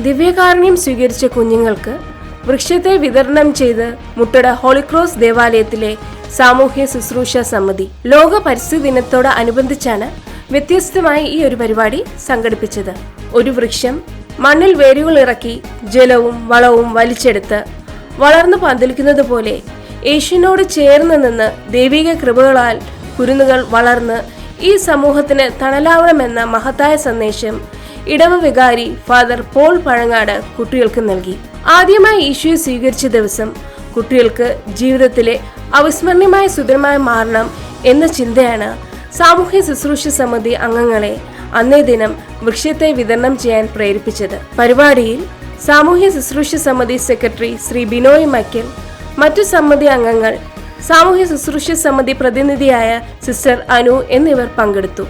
ദിവ്യകാരുണ്യം സ്വീകരിച്ച കുഞ്ഞുങ്ങൾക്ക് വൃക്ഷത്തെ വിതരണം ചെയ്ത് മുട്ടട ഹോളിക്രോസ് ദേവാലയത്തിലെ സാമൂഹ്യ ശുശ്രൂഷ സമിതി ലോക പരിസ്ഥിതി ദിനത്തോട് അനുബന്ധിച്ചാണ് വ്യത്യസ്തമായി ഈ ഒരു പരിപാടി സംഘടിപ്പിച്ചത്. ഒരു വൃക്ഷം മണ്ണിൽ വേരുകൾ ഇറക്കി ജലവും വളവും വലിച്ചെടുത്ത് വളർന്നു പന്തലിക്കുന്നത് പോലെ യേശുവിനോട് ചേർന്ന് നിന്ന് ദൈവിക കൃപകളാൽ കുരുന്നുകൾ വളർന്ന് ഈ സമൂഹത്തിന് തണലാവണമെന്ന മഹത്തായ സന്ദേശം ഇടവ വികാരി ഫാദർ പോൾ പഴങ്ങാട് കുട്ടികൾക്ക് നൽകി. ആദ്യമായി ഈശോയെ സ്വീകരിച്ച ദിവസം കുട്ടികൾക്ക് ജീവിതത്തിലെ അവിസ്മരണീയമായ സുന്ദരമായി മാറണം എന്ന ചിന്തയാണ് സാമൂഹ്യ ശുശ്രൂഷ സമിതി അംഗങ്ങളെ അന്നേ ദിനം വൃക്ഷത്തെ വിതരണം ചെയ്യാൻ പ്രേരിപ്പിച്ചത്. പരിപാടിയിൽ സാമൂഹ്യ ശുശ്രൂഷ സമിതി സെക്രട്ടറി ശ്രീ ബിനോയ് മക്കൽ മറ്റു സമിതി അംഗങ്ങൾ സാമൂഹ്യ ശുശ്രൂഷ സമിതി പ്രതിനിധിയായ സിസ്റ്റർ അനു എന്നിവർ പങ്കെടുത്തു.